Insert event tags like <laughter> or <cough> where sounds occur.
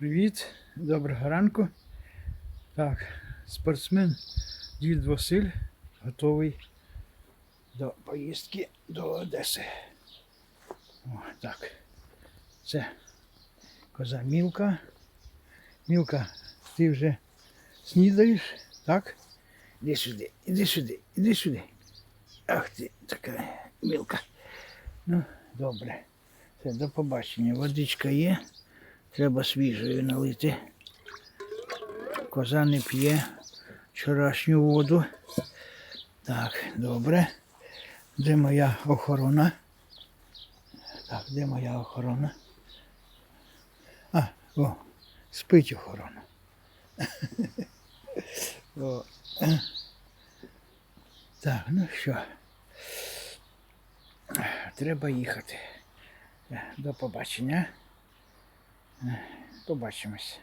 Привіт, доброго ранку. Так, спортсмен Дід Василь готовий до поїздки до Одеси. О, так. Це коза Мілка. Мілка, ти вже снідаєш, так? Іди сюди, іди сюди, іди сюди. Ах ти така мілка. Ну, добре. Все, до побачення. Водичка є. Треба свіжою налити. Коза не п'є вчорашню воду. Так, добре. Де моя охорона? Так, де моя охорона? А, о, спить охорона. <laughs> Так, ну що. Треба їхати. До побачення. Побачимось.